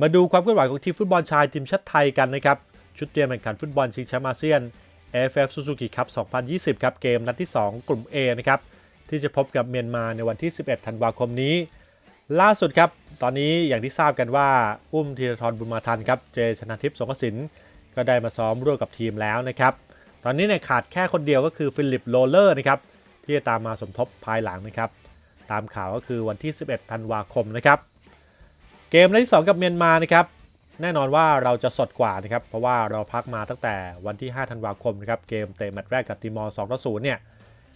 มาดูความเคลื่อนไหวของทีมฟุตบอลชายทีมชาติไทยกันนะครับ ชุดเตรียมแข่งขันฟุตบอลชิงแชมป์อาเซียน AFF Suzuki Cup 2020 ครับเกมนัดที่ 2 กลุ่ม A นะครับที่จะพบกับเมียนมาในวันที่ 11 ธันวาคมนี้ ล่าสุดครับ ตอนนี้อย่างที่ทราบกันว่า อุ้มธีรทรบุญมาทันครับเจชนะทิพย์สงกสินก็ได้มาซ้อมร่วมกับทีมแล้วนะครับตอนนี้เนี่ยขาดแค่คนเดียวก็คือฟิลิปโรเลอร์นะครับที่จะตามมาสมทบภายหลังนะครับตามข่าวก็คือวันที่ 11 ธันวาคมนะครับ เกมนัดที่ 2 กับเมียนมานะครับแน่นอนว่าเราจะสดกว่านะครับเพราะว่าเราพักมาตั้งแต่วันที่ 5 ธันวาคมนะครับเกมเตะแมตช์แรกกับติมอร์2ต่อ0เนี่ย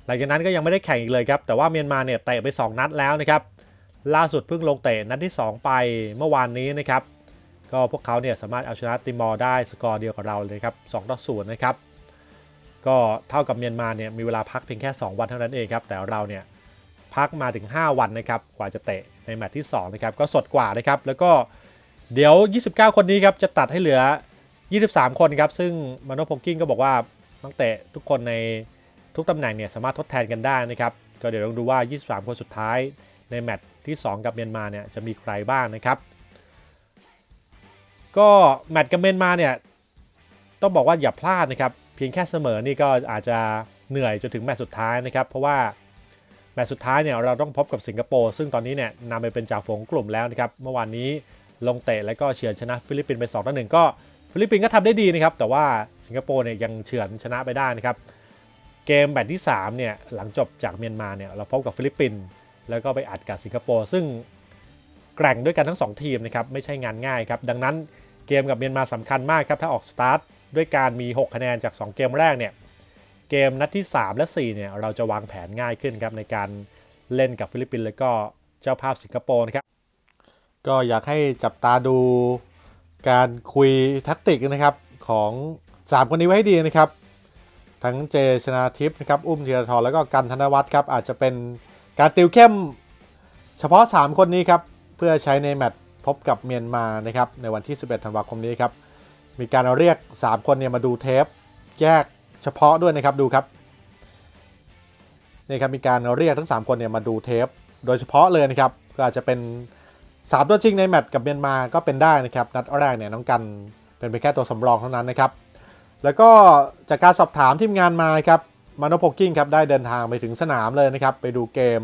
หลังจากนั้นก็ยังไม่ได้แข่งอีกเลยครับแต่ว่าเมียนมาเนี่ยเตะไป 2 นัดแล้วนะครับล่าสุดเพิ่งลงเตะนัดที่ 2 ไปเมื่อวานนี้นะครับก็พวกเขาเนี่ยสามารถเอาชนะติมอร์ได้สกอร์เดียวกับเราเลยครับ2ต่อ0นะครับก็เท่ากับเมียนมาเนี่ยมีเวลาพักเพียงแค่ 2 วันเท่านั้นเองครับแต่เราเนี่ย พักมาถึง 5 วันนะครับกว่าจะเตะในแมตช์ที่2นะครับก็สดกว่านะครับแล้วก็เดี๋ยว 29 คนนี้ครับจะตัดให้เหลือ 23 คนครับซึ่งมาโนพงกิ้งก็บอกว่านักเตะทุกคนในทุกตำแหน่งเนี่ยสามารถทดแทนกันได้นะครับก็เดี๋ยวลองดูว่า 23 คนสุดท้ายในแมตช์ที่ 2 กับเมียนมาเนี่ยจะมีใครบ้างนะครับ ก็แมตช์กับเมียนมาเนี่ยต้องบอกว่าอย่าพลาดนะครับ เพียงแค่เสมอนี่ก็อาจจะเหนื่อยจนถึงแมตช์สุดท้ายนะครับ เพราะว่า แมตช์สุดท้ายเนี่ยเราต้องพบกับสิงคโปร์ซึ่งตอนนี้เนี่ยนำไปเป็นจ่าฝูงกลุ่มแล้วนะครับเมื่อวานนี้ลงเตะแล้วก็เฉือนชนะฟิลิปปินส์ไป2ต่อ1ก็ฟิลิปปินส์ก็ทำได้ดีนะครับแต่ว่าสิงคโปร์เนี่ยยังเฉือนชนะไปได้นะครับเกมแมตช์ที่3เนี่ยหลังจบจากเมียนมาเนี่ยเราพบกับฟิลิปปินส์แล้วก็ไปอัดกับสิงคโปร์ซึ่งแกร่งด้วยกันทั้ง 2 ทีมนะครับไม่ใช่งานง่ายครับดังนั้นเกมกับเมียนมาสำคัญมากครับถ้าออกสตาร์ทด้วยการมี 6 คะแนนจาก 2 เกมแรกเนี่ย เกมนัดที่ 3 และ 4 เนี่ย เราจะวางแผนง่ายขึ้นครับ ในการเล่นกับฟิลิปปินส์แล้วก็เจ้าภาพสิงคโปร์นะครับ ก็อยากให้จับตาดูการคุยแทักติกนะครับ ของ 3 คนนี้ไว้ให้ดีนะครับ ทั้งเจชนาทิพย์นะครับ อุ้มธีรทรแล้วก็กันธนวัฒน์ครับ อาจจะเป็นการติวเข้มเฉพาะ 3 คนนี้ครับ เพื่อใช้ในแมตช์พบกับเมียนมานะครับในวันที่ 11 ธันวาคมนี้ครับมีการเรียก 3 คนเนี่ยมาดูเทป แยก เฉพาะด้วยนะครับดูครับนี่ครับมีการเรียกทั้ง 3 คนเนี่ยมาดูเทป โดยเฉพาะเลยนะครับ ก็อาจจะเป็น 3 ตัวจริงในแมตช์กับเมียนมาก็เป็นได้นะครับ นัดแรกเนี่ยน้องกันเป็นเพียงแค่ตัวสำรองเท่านั้นนะครับ แล้วก็จากการสอบถามทีมงานมาครับมาโนโพกิ้งครับได้เดินทางไปถึงสนามเลยนะครับ ไปดูเกม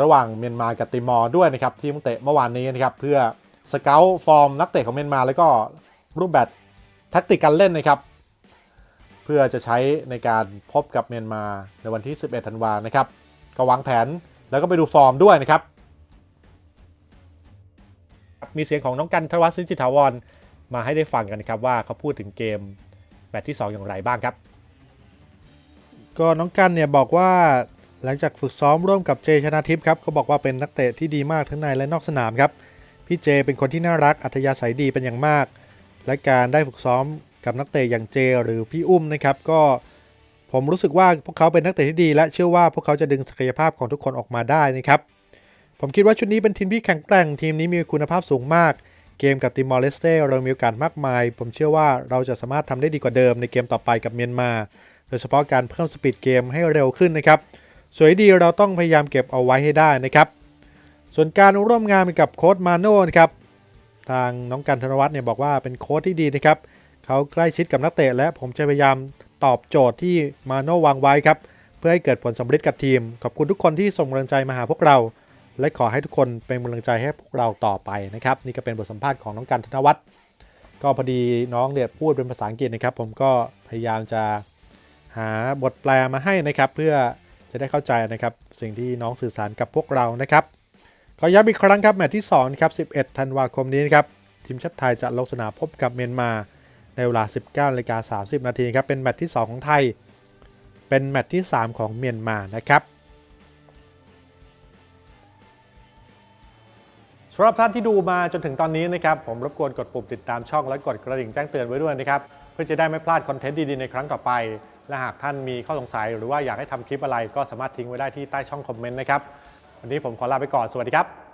ระหว่างเมียนมากับติมอร์ด้วยนะครับที่มึงเตะเมื่อวานนี้นะครับเพื่อสเกลฟอร์มนักเตะของเมียนมา แล้วก็รูปแบบแท็กติกการเล่นนะครับ เพื่อจะใช้ในการพบกับเมียนมาในวันที่ 11 ธันวานะครับ ก็วางแผนแล้วก็ไปดูฟอร์มด้วยนะครับ มีเสียงของน้องกันทวัฒน์สินจิตถาวรมาให้ได้ฟังกันนะครับว่าเขาพูดถึงเกมแมตช์ที่ 2 อย่างไรบ้างครับ ก็น้องกันเนี่ยบอกว่าหลังจากฝึกซ้อมร่วมกับเจชนาทิพย์ครับเขาบอกว่าเป็นนักเตะที่ดีมากทั้งในและนอกสนามครับพี่เจเป็นคนที่น่ารักอัธยาศัยดีเป็นอย่างมาก และการได้ฝึกซ้อม กับนักเตะอย่างเจ หรือพี่อุ้มนะครับก็ผมรู้สึกว่าพวกเขาเป็นนักเตะที่ดี และเชื่อว่าพวกเขาจะดึงศักยภาพของทุกคนออกมาได้นะครับผมคิดว่าชุดนี้เป็นทีมที่แข็งแกร่งทีมนี้มีคุณภาพสูงมาก เกมกับติมอร์เลสเต้เรามีโอกาสมากมาย ผมเชื่อว่าเราจะสามารถทำได้ดีกว่าเดิมในเกมต่อไปกับเมียนมา โดยเฉพาะการเพิ่มสปีดเกมให้เร็วขึ้นนะครับสวยดีเราต้องพยายามเก็บเอาไว้ให้ได้นะครับส่วนการร่วมงานกับโค้ชมาโน่นะครับทางน้องกันธนวัฒน์เนี่ยบอกว่าเป็นโค้ชที่ดีนะครับ เขาใกล้ชิดกับนักเตะและผมจะพยายามตอบโจทย์ที่มาโน่วางไว้ครับ เพื่อให้เกิดผลสำเร็จกับทีม ขอบคุณทุกคนที่ส่งกำลังใจมาหาพวกเรา และขอให้ทุกคนเป็นกำลังใจให้พวกเราต่อไปนะครับ นี่ก็เป็นบทสัมภาษณ์ของน้องกันธนวัฒน์ก็พอดีน้องเนี่ยพูดเป็นภาษาอังกฤษนะครับ ผมก็พยายามจะหาบทแปลมาให้นะครับ เพื่อจะได้เข้าใจนะครับ สิ่งที่น้องสื่อสารกับพวกเรานะครับก็ย้ำอีกครั้งครับแมตช์ที่2ครับ11ธันวาคมนี้นครับทีมชาติไทยจะลงสนามพบกับเมียนมา ในเวลา 19นาฬิกา30 นาทีครับ เป็นแมตช์ที่ 2 ของไทย เป็นแมตช์ที่ 3 ของเมียนมานะครับสำหรับท่านที่ดูมาจนถึงตอนนี้นะครับผมรบกวนกดปุ่มติดตามช่องและกดกระดิ่งแจ้งเตือนไว้ด้วยนะครับเพื่อจะได้ไม่พลาดคอนเทนต์ดีๆในครั้งต่อไป และหากท่านมีข้อสงสัยหรือว่าอยากให้ทำคลิปอะไรก็สามารถทิ้งไว้ได้ที่ใต้ช่องคอมเมนต์นะครับวันนี้ผมขอลาไปก่อนสวัสดีครับ